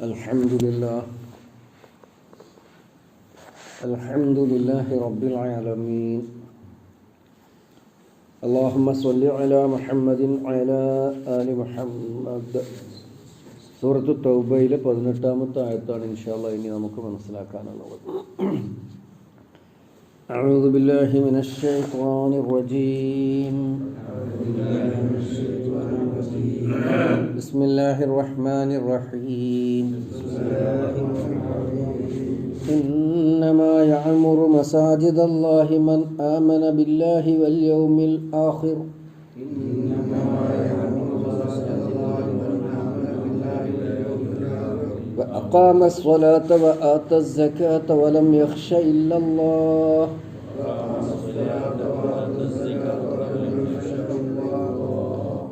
الحمد لله الحمد لله رب العالمين اللهم صل على محمد وعلى آل محمد സൂറത്ത് തൗബയിലെ പതിനെട്ടാമത്തെ ആയത്താണ് ഇൻഷാല്ല ഇനി നമുക്ക് മനസ്സിലാക്കാനുള്ളത് أعوذ بالله من الشيطان الرجيم بسم الله الرحمن الرحيم. إنما يعمر مساجد الله من آمن بالله واليوم الآخر. وأقام الصلاة وآتى الزكاة ولم يخش إلا الله.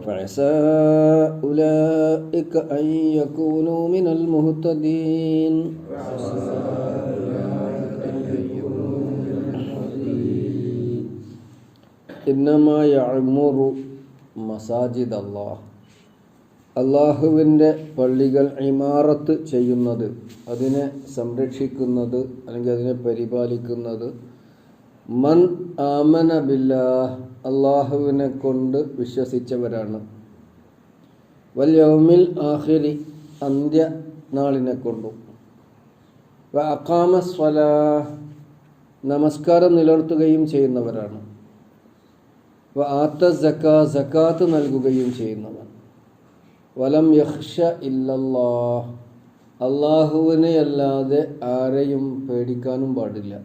فعسى أولئك أن يكونوا من المهتدين إنما يعمر مساجد الله അള്ളാഹുവിൻ്റെ പള്ളികൾ ഇമാറത്ത് ചെയ്യുന്നത് അതിനെ സംരക്ഷിക്കുന്നത് അല്ലെങ്കിൽ അതിനെ പരിപാലിക്കുന്നത് മൻ ആമന ബില്ലാ അള്ളാഹുവിനെ കൊണ്ട് വിശ്വസിച്ചവരാണ് വല്യൗമിൽ ആഹിരി അന്ത്യ നാളിനെ കൊണ്ടും. വ നമസ്കാരം നിലനിർത്തുകയും ചെയ്യുന്നവരാണ്. വ ആത്ത സക്കാ സക്കാത്ത് നൽകുകയും ചെയ്യുന്നവർ വലം യഹ്ഷ ഇല്ലല്ലാ അള്ളാഹുവിനെ അല്ലാതെ ആരെയും പേടിക്കാനും പാടില്ല.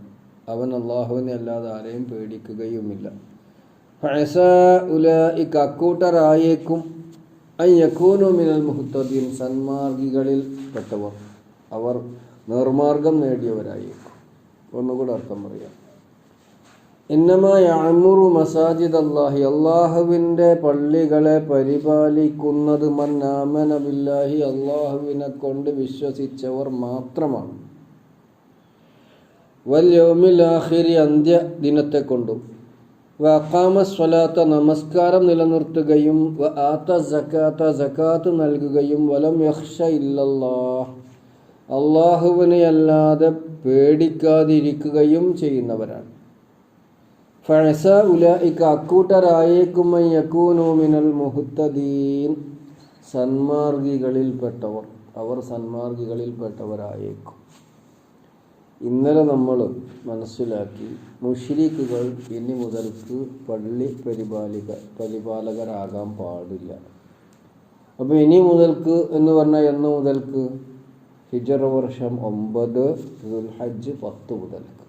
അവൻ അള്ളാഹുവിനെ അല്ലാതെ ആരെയും പേടിക്കുകയുമില്ല. ഉല ഈ അക്കൂട്ടരായേക്കും അൻ മിനൽ സന്മാർഗികളിൽ പെട്ടവർ. അവർ നിർമാർഗം നേടിയവരായേക്കും. ഒന്നുകൂടെ അർത്ഥം പറയാം. ഇന്നമായ അമുറു മസാജിദ് അള്ളാഹി അള്ളാഹുവിന്റെ പള്ളികളെ പരിപാലിക്കുന്നത് മന്നാമന ബില്ലാഹി അള്ളാഹുവിനെ കൊണ്ട് വിശ്വസിച്ചവർ മാത്രമാണ്. വല്യോമിലാഹിരി അന്ത്യ ദിനത്തെ കൊണ്ടും വ സ്വലാത്ത നമസ്കാരം നിലനിർത്തുകയും ആത്ത സക്കാത്ത സക്കാത്ത് നൽകുകയും വലം യഹ്ഷ ഇല്ലല്ലാ അള്ളാഹുവിനെ അല്ലാതെ പേടിക്കാതിരിക്കുകയും ചെയ്യുന്നവരാണ്. ഫഴസ ഉല ഇക്ക യക്കൂനു മിനൽ മുഹുത്തദീൻ സന്മാർഗികളിൽപ്പെട്ടവർ അവർ സന്മാർഗികളിൽപ്പെട്ടവരായേക്കും. ഇന്നലെ നമ്മൾ മനസ്സിലാക്കി മുഷിരിക്കുകൾ ഇനി മുതൽക്ക് പള്ളി പരിപാലിക പരിപാലകരാകാൻ പാടില്ല. അപ്പോൾ ഇനി മുതൽക്ക് എന്ന് പറഞ്ഞാൽ എന്ന് മുതൽക്ക്? ഹിജറ വർഷം ഒമ്പത് ഹജ്ജ് പത്ത് മുതൽക്ക്.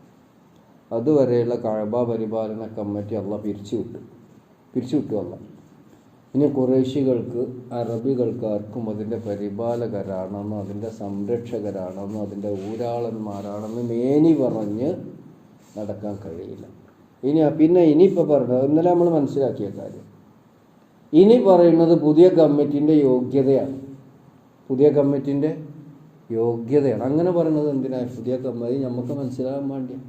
അതുവരെയുള്ള കഴബ പരിപാലന കമ്മിറ്റി അള്ള പിരിച്ചു വിട്ടു പിരിച്ചു വിട്ടു അല്ല ഇനി കുറേശികൾക്ക് അറബികൾക്കാർക്കും അതിന്റെ പരിപാലകരാണെന്നും അതിന്റെ സംരക്ഷകരാണെന്നും അതിന്റെ ഊരാളന്മാരാണെന്നും മേനി പറഞ്ഞ് നടക്കാൻ കഴിയില്ല. ഇനി പിന്നെ ഇനിയിപ്പോൾ പറഞ്ഞത് ഇന്നലെ നമ്മൾ മനസ്സിലാക്കിയ കാര്യം. ഇനി പറയുന്നത് പുതിയ കമ്മിറ്റിന്റെ യോഗ്യതയാണ്. പുതിയ കമ്മിറ്റിന്റെ യോഗ്യതയാണ്. അങ്ങനെ പറയുന്നത് എന്തിനാണ് പുതിയ കമ്മിറ്റി നമുക്ക് മനസ്സിലാകാൻ വേണ്ടിയാണ്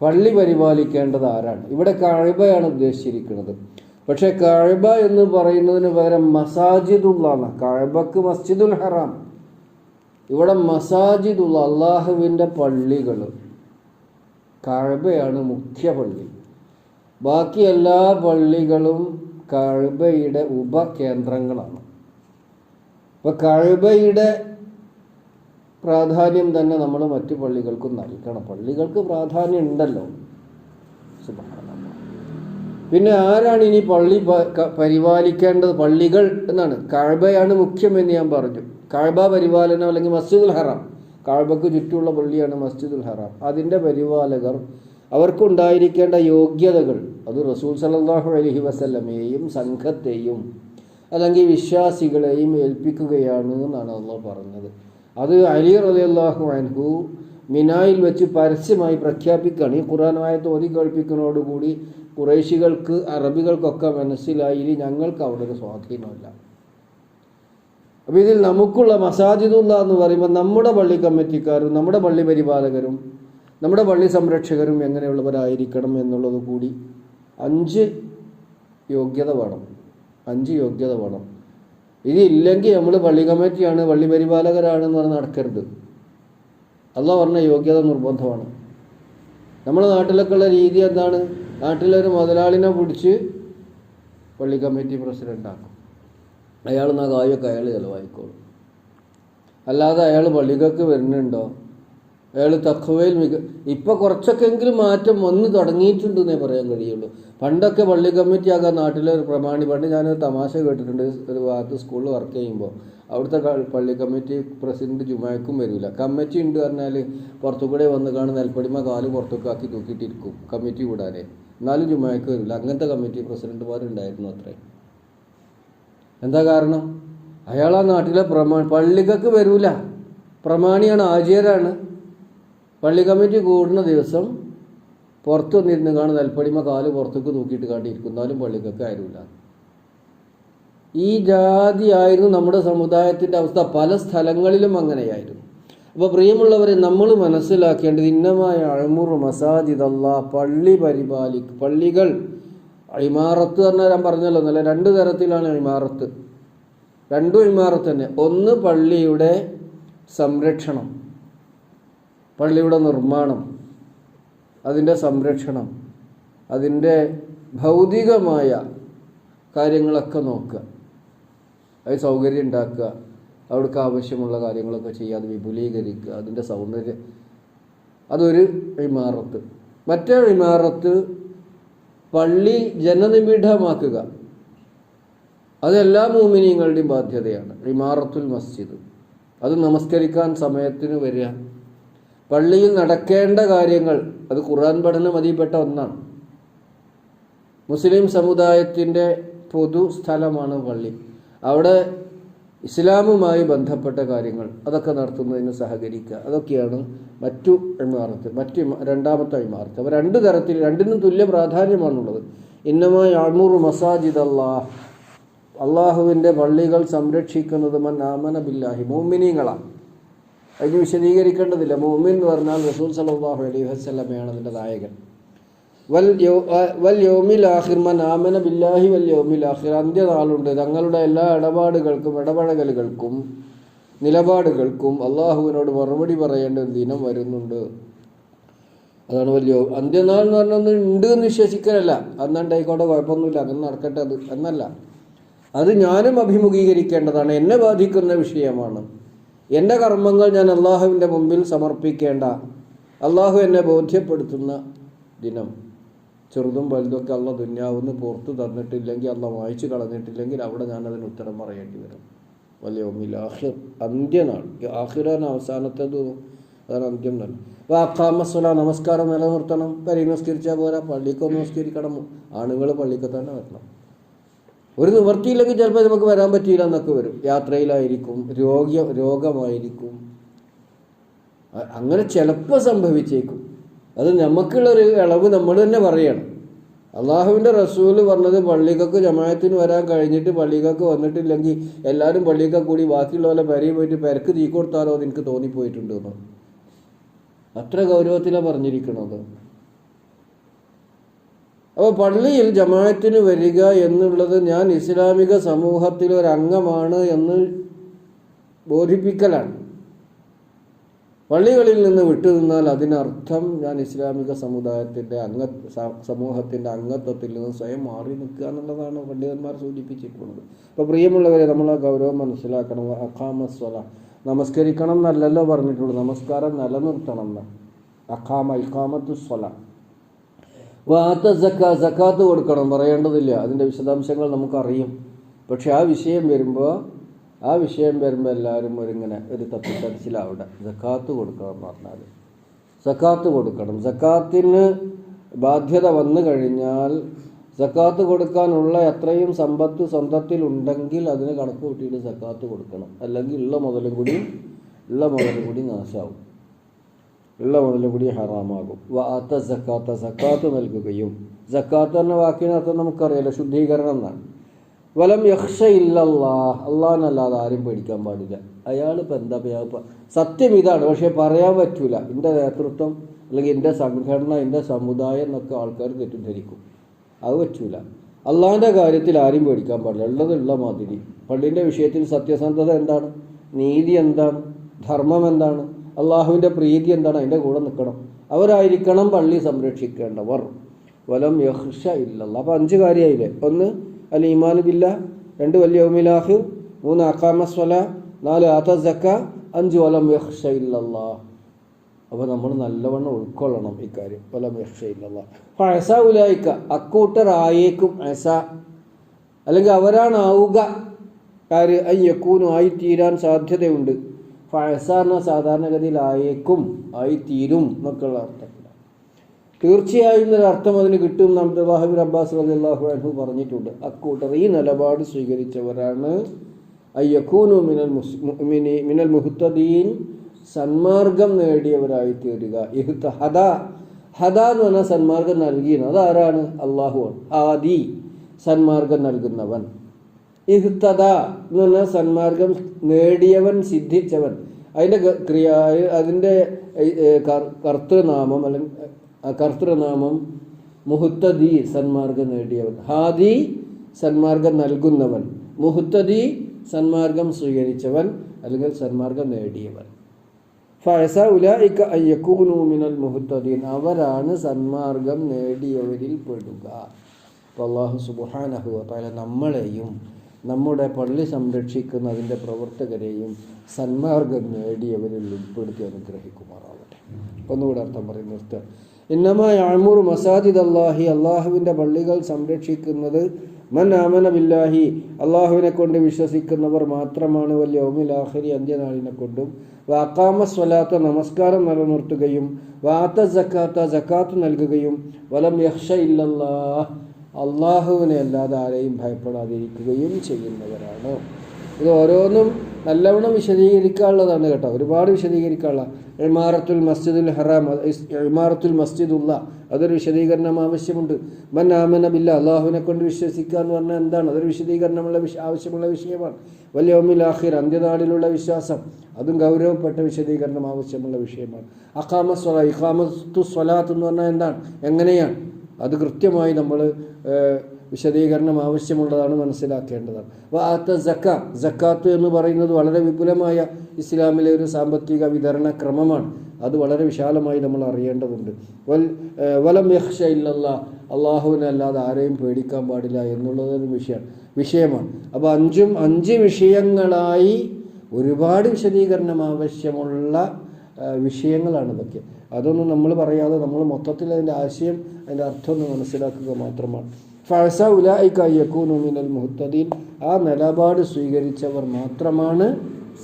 പള്ളി പരിപാലിക്കേണ്ടത് ആരാണ്? ഇവിടെ കഴിവയാണ് ഉദ്ദേശിച്ചിരിക്കുന്നത്. പക്ഷേ കഴബ എന്ന് പറയുന്നതിന് പകരം മസാജിദുള്ളാണ്. കഴബക്ക് മസ്ജിദുൽ ഹറാം. ഇവിടെ മസാജിദുള്ള അള്ളാഹുവിന്റെ പള്ളികൾ. കഴബയാണ് മുഖ്യ പള്ളി. ബാക്കി എല്ലാ പള്ളികളും കഴബയുടെ ഉപകേന്ദ്രങ്ങളാണ്. അപ്പോൾ കഴബയുടെ പ്രാധാന്യം തന്നെ നമ്മൾ മറ്റു പള്ളികൾക്കും നൽകണം. പള്ളികൾക്ക് പ്രാധാന്യം ഉണ്ടല്ലോ പിന്നെ ആരാണ് ഇനി പള്ളി പരിപാലിക്കേണ്ടത്? പള്ളികൾ എന്നാണ്. കഴബയാണ് മുഖ്യമെന്ന് ഞാൻ പറഞ്ഞു. കഴബ പരിപാലനം അല്ലെങ്കിൽ മസ്ജിദുൽ ഹറാം. കഴബക്ക് ചുറ്റുമുള്ള പള്ളിയാണ് മസ്ജിദുൽ ഹറാം. അതിന്റെ പരിപാലകർ അവർക്കുണ്ടായിരിക്കേണ്ട യോഗ്യതകൾ അത് റസൂൽ സലാഹു അലഹി വസല്ലമയെയും സംഘത്തെയും അല്ലെങ്കിൽ വിശ്വാസികളെയും ഏൽപ്പിക്കുകയാണ് എന്നാണ് അള്ളാഹ് പറഞ്ഞത്. അത് അലി റലിയല്ലാഹു അൻഹു മിനായിൽ വെച്ച് പരസ്യമായി പ്രഖ്യാപിക്കുകയാണ്. ഈ ഖുറാനായ തോതി കേൾപ്പിക്കുന്നതോടുകൂടി കുറേശികൾക്ക് അറബികൾക്കൊക്കെ മനസ്സിലായി ഇനി ഞങ്ങൾക്ക് അവിടെ ഒരു സ്വാധീനമില്ല. അപ്പോൾ ഇതിൽ നമുക്കുള്ള മസാജിദുള്ള എന്ന് പറയുമ്പോൾ നമ്മുടെ പള്ളി കമ്മിറ്റിക്കാരും നമ്മുടെ പള്ളി പരിപാലകരും നമ്മുടെ പള്ളി സംരക്ഷകരും എങ്ങനെയുള്ളവരായിരിക്കണം എന്നുള്ളത് കൂടി അഞ്ച് യോഗ്യത വേണം. അഞ്ച് യോഗ്യത വേണം. ഇത് ഇല്ലെങ്കിൽ നമ്മൾ പള്ളി കമ്മിറ്റിയാണ് പള്ളി പരിപാലകരാണെന്ന് പറഞ്ഞ് നടക്കരുത്. അല്ല പറഞ്ഞ യോഗ്യത നിർബന്ധമാണ്. നമ്മുടെ നാട്ടിലൊക്കെ ഉള്ള രീതി എന്താണ്? നാട്ടിലൊരു മുതലാളിനെ പിടിച്ച് പള്ളി കമ്മിറ്റി പ്രസിഡന്റ് ആക്കും അയാൾ എന്നാൽ കായൊക്കെ അയാൾ ചിലവായിക്കോളും. അല്ലാതെ അയാൾ പള്ളികൾക്ക് വരുന്നുണ്ടോ? അയാൾ തക്കവയിൽ മിക ഇപ്പം കുറച്ചൊക്കെങ്കിലും മാറ്റം വന്ന് തുടങ്ങിയിട്ടുണ്ടെന്നേ പറയാൻ കഴിയുള്ളൂ. പണ്ടൊക്കെ പള്ളി കമ്മിറ്റി ആകാൻ നാട്ടിലെ ഒരു പ്രമാണി പണ്ട് ഞാനൊരു തമാശ കേട്ടിട്ടുണ്ട് ഒരു ഭാഗത്ത് സ്കൂളിൽ വർക്ക് ചെയ്യുമ്പോൾ. അവിടുത്തെ പള്ളി കമ്മിറ്റി പ്രസിഡന്റ് ജുമായക്കും വരില്ല കമ്മിറ്റി ഉണ്ട് പറഞ്ഞാൽ പുറത്തു കൂടെ വന്ന് കാണുന്ന നെൽപ്പടിമ കാൽ പുറത്തൊക്കെ ആക്കി തൂക്കിയിട്ടിരിക്കും. കമ്മിറ്റി കൂടാതെ. എന്നാലും ജുമായക്ക് വരില്ല. അങ്ങനത്തെ കമ്മിറ്റി പ്രസിഡന്റുമാരുണ്ടായിരുന്നു അത്രേ. എന്താ കാരണം? അയാൾ ആ നാട്ടിലെ പ്രമാ പള്ളികൾക്ക് വരൂല. പ്രമാണിയാണ് ആചാരാണ്. പള്ളി കമ്മിറ്റി കൂടുന്ന ദിവസം പുറത്ത് വന്നിരുന്ന് കാണുന്ന നെൽപ്പടിമ കാൽ പുറത്തേക്ക് നോക്കിയിട്ട് കാട്ടിയിരിക്കുന്നാലും പള്ളികൾക്ക് ആരുമില്ല. ഈ ജാതിയായിരുന്നു നമ്മുടെ സമുദായത്തിന്റെ അവസ്ഥ. പല സ്ഥലങ്ങളിലും അങ്ങനെയായിരുന്നു. അപ്പോൾ പ്രിയമുള്ളവരെ നമ്മൾ മനസ്സിലാക്കേണ്ടത് ഇന്നമായ അഴമുർ മസാജിദ് അള്ളാഹ് പള്ളി പരിപാലി പള്ളികൾ ഇമാറത്ത് പറഞ്ഞാൽ ഞാൻ പറഞ്ഞല്ലോ നല്ല രണ്ട് തരത്തിലാണ് ഇമാറത്ത്. രണ്ടും ഇമാറത്ത് തന്നെ. ഒന്ന് പള്ളിയുടെ സംരക്ഷണം പള്ളിയുടെ നിർമ്മാണം അതിന്റെ സംരക്ഷണം അതിന്റെ ഭൗതികമായ കാര്യങ്ങളൊക്കെ നോക്കുക. അത് സൗകര്യം ഉണ്ടാക്കുക. അവിടേക്ക് ആവശ്യമുള്ള കാര്യങ്ങളൊക്കെ ചെയ്യുക അത് വിപുലീകരിക്കുക അതിന്റെ സൗന്ദര്യം അതൊരു ഇമാറത്ത്. മറ്റേ ഇമാറത്ത് പള്ളി ജനനിബിഡമാക്കുക. അതെല്ലാ എല്ലാ മൂമിനിയങ്ങളുടെയും ബാധ്യതയാണ്. ഇമാറത്തുൽ മസ്ജിദ്. അത് നമസ്കരിക്കാൻ സമയത്തിന് വരിക. പള്ളിയിൽ നടക്കേണ്ട കാര്യങ്ങൾ അത് ഖുർആൻ പഠനം അതിൽപ്പെട്ട ഒന്നാണ്. മുസ്ലിം സമുദായത്തിന്റെ പൊതു സ്ഥലമാണ് പള്ളി. അവിടെ ഇസ്ലാമുമായി ബന്ധപ്പെട്ട കാര്യങ്ങൾ അതൊക്കെ നടത്തുന്നതിന് സഹകരിക്കുക. അതൊക്കെയാണ് മറ്റു ഇമാറത്ത് മറ്റു രണ്ടാമത്തെ ഇമാറത്ത് അപ്പോൾ രണ്ട് തരത്തിൽ രണ്ടിനും തുല്യ പ്രാധാന്യമാണുള്ളത്. ഇന്നമായി അണൂർ മസാജിദ് അള്ളാഹ് അള്ളാഹുവിന്റെ പള്ളികൾ സംരക്ഷിക്കുന്നത് മൻ ആമന ബില്ലാഹി മോമിനിങ്ങളാണ് അതിന് വിശദീകരിക്കേണ്ടതില്ല. മോമിൻ എന്ന് പറഞ്ഞാൽ റസൂൽ സലാഹു അലൈഹി വസ്ലമയാണ് അതിന്റെ നായകൻ. വൽ ആമന ബില്ലാഹി വൽ അന്ത്യനാളുണ്ട്. തങ്ങളുടെ എല്ലാ ഇടപാടുകൾക്കും ഇടപഴകലുകൾക്കും നിലപാടുകൾക്കും അള്ളാഹുവിനോട് മറുപടി പറയേണ്ട ഒരു ദിനം വരുന്നുണ്ട്. അതാണ് വലിയ അന്ത്യനാൾ എന്ന് പറഞ്ഞൊന്നും ഉണ്ട് എന്ന് വിശ്വസിക്കലല്ല. അന്നുണ്ടായിക്കോട്ടെ കുഴപ്പമൊന്നുമില്ല. അങ്ങനെ നടക്കട്ടെ അത് എന്നല്ല. അത് ഞാനും അഭിമുഖീകരിക്കേണ്ടതാണ്. എന്നെ ബാധിക്കുന്ന വിഷയമാണ്. എന്റെ കർമ്മങ്ങൾ ഞാൻ അള്ളാഹുവിന്റെ മുമ്പിൽ സമർപ്പിക്കേണ്ട അള്ളാഹു എന്നെ ബോധ്യപ്പെടുത്തുന്ന ദിനം. ചെറുതും വലുതൊക്കെ അള്ള ദുന്യാവുന്ന് പുറത്ത് തന്നിട്ടില്ലെങ്കിൽ അള്ള വായിച്ചു കളഞ്ഞിട്ടില്ലെങ്കിൽ അവിടെ ഞാൻ അതിന് ഉത്തരം പറയേണ്ടി വരും. വലിയ ഒന്നിൽ ആഹിർ അന്ത്യനാൾ. ആഹിറാണ് അവസാനത്തേത് അതാണ് അന്ത്യം തന്നെ അപ്പോൾ അക്കാമസ്വല നമസ്കാരം നിലനിർത്തണം. പരി നമസ്കരിച്ചാൽ പോരാ. പള്ളിക്കൊന്ന് നമസ്കരിക്കണം ആണുങ്ങൾ പള്ളിക്ക് തന്നെ വരണം. ഒരു നിവൃത്തിയില്ലെങ്കിൽ ചിലപ്പോൾ നമുക്ക് വരാൻ പറ്റിയില്ല എന്നൊക്കെ വരും. യാത്രയിലായിരിക്കും. രോഗ്യ രോഗമായിരിക്കും. അങ്ങനെ ചിലപ്പോൾ സംഭവിച്ചേക്കും. അത് നമുക്കുള്ളൊരു ഇളവ് നമ്മൾ തന്നെ പറയണം. അള്ളാഹുവിന്റെ റസൂൽ പറഞ്ഞത് പള്ളിക്കൊക്കെ ജമായത്തിന് വരാൻ കഴിഞ്ഞിട്ട് പള്ളിക്കൊക്കെ വന്നിട്ടില്ലെങ്കിൽ എല്ലാവരും പള്ളിക്ക കൂടി ബാക്കിയുള്ളവരെ പരി പോയിട്ട് പെരക്ക് തീ കൊടുത്താലോ എന്ന് എനിക്ക് തോന്നിപ്പോയിട്ടുണ്ട് എന്ന് അത്ര ഗൗരവത്തിലാണ് പറഞ്ഞിരിക്കണത്. അപ്പോൾ പള്ളിയിൽ ജമായത്തിന് വരിക എന്നുള്ളത് ഞാൻ ഇസ്ലാമിക സമൂഹത്തിലെ ഒരു എന്ന് ബോധിപ്പിക്കലാണ്. പള്ളികളിൽ നിന്ന് വിട്ടുനിന്നാൽ അതിനർത്ഥം ഞാൻ ഇസ്ലാമിക സമുദായത്തിന്റെ അംഗ സമൂഹത്തിന്റെ അംഗത്വത്തിൽ നിന്ന് സ്വയം മാറി നിൽക്കുക എന്നുള്ളതാണ് പണ്ഡിതന്മാർ സൂചിപ്പിച്ചിട്ടുള്ളത് അപ്പോൾ പ്രിയമുള്ളവരെ നമ്മൾ ആ ഗൗരവം മനസ്സിലാക്കണം. അഖാമസ്വല. നമസ്കരിക്കണം എന്നല്ലല്ലോ പറഞ്ഞിട്ടുള്ളൂ. നമസ്കാരം നിലനിർത്തണം എന്ന്. അഖാമ ഇഖാമത്തു സ്വല വാത്ത സക്ക സക്കാത്ത് കൊടുക്കണം. പറയേണ്ടതില്ല. അതിന്റെ വിശദാംശങ്ങൾ നമുക്കറിയും. പക്ഷെ ആ വിഷയം വരുമ്പോൾ ആ വിഷയം വരുമ്പോൾ എല്ലാവരും ഒരിങ്ങനെ ഒരു തപ്പിത്തരച്ചിലാവിടെ സക്കാത്ത് കൊടുക്കണം എന്ന് പറഞ്ഞാൽ സക്കാത്ത് കൊടുക്കണം. സക്കാത്തിന് ബാധ്യത വന്നു കഴിഞ്ഞാൽ സക്കാത്ത് കൊടുക്കാനുള്ള എത്രയും സമ്പത്ത് സ്വന്തത്തിൽ ഉണ്ടെങ്കിൽ അതിന് കണക്ക് കൂട്ടിയിട്ട് സക്കാത്ത് കൊടുക്കണം. അല്ലെങ്കിൽ ഉള്ള മുതലും കൂടി ഉള്ള മുതലും കൂടി നാശാവും. ഉള്ള മുതലും കൂടി ഹറാമാകും. വാത്ത സക്കാത്ത സക്കാത്ത് നൽകുകയും. സക്കാത്ത് എന്ന വാക്കിനകത്ത് നമുക്കറിയാലോ ശുദ്ധീകരണം എന്നാണ്. വലം യക്ഷ ഇല്ലല്ലാ അള്ളാഹനല്ലാതെ ആരും പേടിക്കാൻ പാടില്ല. അയാൾ ഇപ്പം എന്താ പറയുക സത്യം ഇതാണ് പക്ഷെ പറയാൻ പറ്റൂല. എന്റെ നേതൃത്വം അല്ലെങ്കിൽ എന്റെ സംഘടന എന്റെ സമുദായം എന്നൊക്കെ ആൾക്കാർ തെറ്റിദ്ധരിക്കും. അത് പറ്റൂല. അള്ളാഹിന്റെ കാര്യത്തിൽ ആരും പേടിക്കാൻ പാടില്ല. ഉള്ളതുള്ള മാതിരി. പള്ളിന്റെ വിഷയത്തിൽ സത്യസന്ധത എന്താണ്? നീതി എന്താണ്? ധർമ്മം എന്താണ്? അള്ളാഹുവിന്റെ പ്രീതി എന്താണ്? അതിന്റെ കൂടെ നിൽക്കണം. അവരായിരിക്കണം പള്ളി സംരക്ഷിക്കേണ്ടവർ. വലം യഹ്ഷ ഇല്ലല്ല അപ്പോൾ അഞ്ച് കാര്യമായില്ലേ ഒന്ന് അൽ ഇമാൻ ബില്ല രണ്ട് വലിയ ഉമിലാഹ് മൂന്ന് അക്കാമസ്വല നാല് അതക്ക അഞ്ച് വലം യഹ്ഷ ഇല്ലല്ലാ. അപ്പോൾ നമ്മൾ നല്ലവണ്ണം ഉൾക്കൊള്ളണം ഇക്കാര്യം വലം യഹ്ഷ ഇല്ലല്ലാ. അപ്പോൾ അസ ഉലായിക്ക അക്കൂട്ടർ ആയേക്കും അസ. അല്ലെങ്കിൽ അവരാണാവുക. കാര് അയ്യക്കൂനും ആയിത്തീരാൻ സാധ്യതയുണ്ട്. ഫഴസ എന്ന സാധാരണഗതിയിൽ ആയേക്കും ആയിത്തീരും എന്നൊക്കെയുള്ള അർത്ഥത്തിലാണ് തീർച്ചയായും ഒരു അർത്ഥം അതിന് കിട്ടും അബ്ദുല്ലാഹിബിൻ അബ്ബാസ് റളിയല്ലാഹു അൻഹു പറഞ്ഞിട്ടുണ്ട്. അക്കൂട്ടർ ഈ നിലപാട് സ്വീകരിച്ചവരാണ്. അയ്യക്കൂനു മിനൽ മുസ്മിനി മിനൽ മുഹത്തദീൻ സന്മാർഗം നേടിയവരായി തീരുക. ഇഹുത്ത ഹദ ഹദ എന്ന് പറഞ്ഞാൽ സന്മാർഗം നൽകിയത്. അതാരാണ്? അള്ളാഹുവാണ് ആദി സന്മാർഗം നൽകുന്നവൻ. ഇഹ്തദ എന്ന് പറഞ്ഞാൽ സന്മാർഗം നേടിയവൻ സിദ്ധിച്ചവൻ. അതിന്റെ ക്രിയ അതിന്റെ കർത്തൃനാമം അല്ലെങ്കിൽ കർത്തൃനാമം മുഹുത്തദി സന്മാർഗം നേടിയവൻ. ഹാദി സന്മാർഗം നൽകുന്നവൻ. മുഹുത്തദി സന്മാർഗം സ്വീകരിച്ചവൻ അല്ലെങ്കിൽ സന്മാർഗം നേടിയവൻ. ഫഴസ ഉലായിക്ക അയ്യക്കൂനൂമിനൽ മുഹുത്തദീൻ. അവരാണ് സന്മാർഗം നേടിയവരിൽ പെടുക. അപ്പോൾ അള്ളാഹു സുബാനഹു താല നമ്മളെയും നമ്മുടെ പള്ളി സംരക്ഷിക്കുന്ന അതിന്റെ പ്രവർത്തകരെയും സന്മാർഗം നേടിയവരിൽ ഉൾപ്പെടുത്തി അനുഗ്രഹിക്കുമാറാവട്ടെ. ഒന്നുകൂടെ അർത്ഥം പറയും നിർത്തുക. ഇന്നമായ അമൂർ മസാജിദ് അള്ളാഹി അള്ളാഹുവിന്റെ പള്ളികൾ സംരക്ഷിക്കുന്നത് മൻ ആമന ബില്ലാഹി അള്ളാഹുവിനെ കൊണ്ട് വിശ്വസിക്കുന്നവർ മാത്രമാണ്. വലിയ ഓമിലാഹരി അന്ത്യനാളിനെ കൊണ്ടും. വാക്കാമ സ്വലാത്ത നമസ്കാരം നിലനിർത്തുകയും വാത്ത ജക്കാത്ത ജക്കാത്ത് നൽകുകയും വലം യക്ഷ ഇല്ലല്ലാ അള്ളാഹുവിനെ അല്ലാതെ ആരെയും ഭയപ്പെടാതിരിക്കുകയും ചെയ്യുന്നവരാണ്. ഇത് ഓരോന്നും നല്ലവണ്ണം വിശദീകരിക്കാനുള്ളതാണ് കേട്ടോ. ഒരുപാട് വിശദീകരിക്കാനുള്ള. ഇമാറത്തുൽ മസ്ജിദുൽ ഹറാം ഇമാറത്തുൽ മസ്ജിദുള്ള അതൊരു വിശദീകരണം ആവശ്യമുണ്ട്. മൻ ആമന ബില്ല അള്ളാഹുവിനെ കൊണ്ട് വിശ്വസിക്കുക എന്ന് പറഞ്ഞാൽ എന്താണ്? അതൊരു വിശദീകരണമുള്ള വിഷ ആവശ്യമുള്ള വിഷയമാണ്. വലിയ ഒമിൽ ആഹിർ അന്ത്യനാടിലുള്ള വിശ്വാസം അതും ഗൗരവപ്പെട്ട വിശദീകരണം ആവശ്യമുള്ള വിഷയമാണ്. അഖാമ സ്വല ഇഖാമത്തു സ്വലാത്ത് എന്ന് പറഞ്ഞാൽ എന്താണ്? എങ്ങനെയാണ്? അത് കൃത്യമായി നമ്മൾ വിശദീകരണം ആവശ്യമുള്ളതാണ് മനസ്സിലാക്കേണ്ടതാണ് വാത്ത ജക്ക ജക്കാത്ത് എന്ന് പറയുന്നത് വളരെ വിപുലമായ ഇസ്ലാമിലെ ഒരു സാമ്പത്തിക വിതരണ ക്രമമാണ്. അത് വളരെ വിശാലമായി നമ്മൾ അറിയേണ്ടതുണ്ട്. വൽ വലം യഹ്ഷ ഇല്ലല്ല അള്ളാഹുവിനല്ലാതെ ആരെയും പേടിക്കാൻ പാടില്ല എന്നുള്ളത് ഒരു വിഷയമാണ് വിഷയമാണ്. അപ്പോൾ അഞ്ചും അഞ്ച് വിഷയങ്ങളായി ഒരുപാട് വിശദീകരണം ആവശ്യമുള്ള വിഷയങ്ങളാണ് ഇതൊക്കെ. അതൊന്നും നമ്മൾ പറയാതെ നമ്മൾ മൊത്തത്തിൽ അതിന്റെ ആശയം അതിന്റെ അർത്ഥം ഒന്ന് മനസ്സിലാക്കുക മാത്രമാണ്. ഫഴസ ഉലായിക്ക മിനൽ മുഹത്തദീൻ ആ നിലപാട് സ്വീകരിച്ചവർ മാത്രമാണ്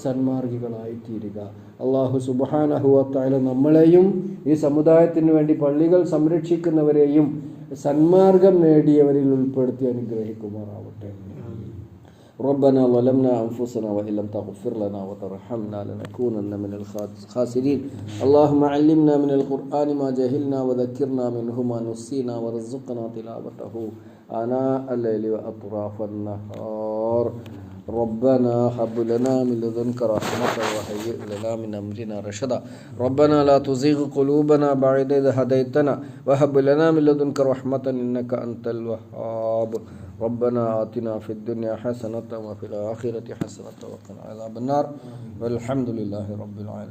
സന്മാർഗികളായി തീരുക അള്ളാഹു സുബാനഹുവത്തായ നമ്മളെയും ഈ സമുദായത്തിന് വേണ്ടി പള്ളികൾ സംരക്ഷിക്കുന്നവരെയും സന്മാർഗം നേടിയവരിൽ ഉൾപ്പെടുത്തി അനുഗ്രഹിക്കുമാറാവട്ടെ ربنا ظلمنا أنفسنا وإن لم تغفر لنا وترحمنا لنكونن من الخاسرين. اللهم علمنا من القرآن ما جهلنا وذكرنا منه ما نسينا وارزقنا تلاوته. آناء الليل وأطراف النهار. ربنا هب لنا من لدنك رحمة وهيئ لنا من أمرنا رشدا. ربنا لا تزغ قلوبنا بعد إذ هديتنا. وهب لنا من لدنك رحمة إنك أنت الوهاب. ربنا آتنا في الدنيا حسنة وفي الآخرة حسنة وقنا عذاب النار. والحمد لله رب العالمين.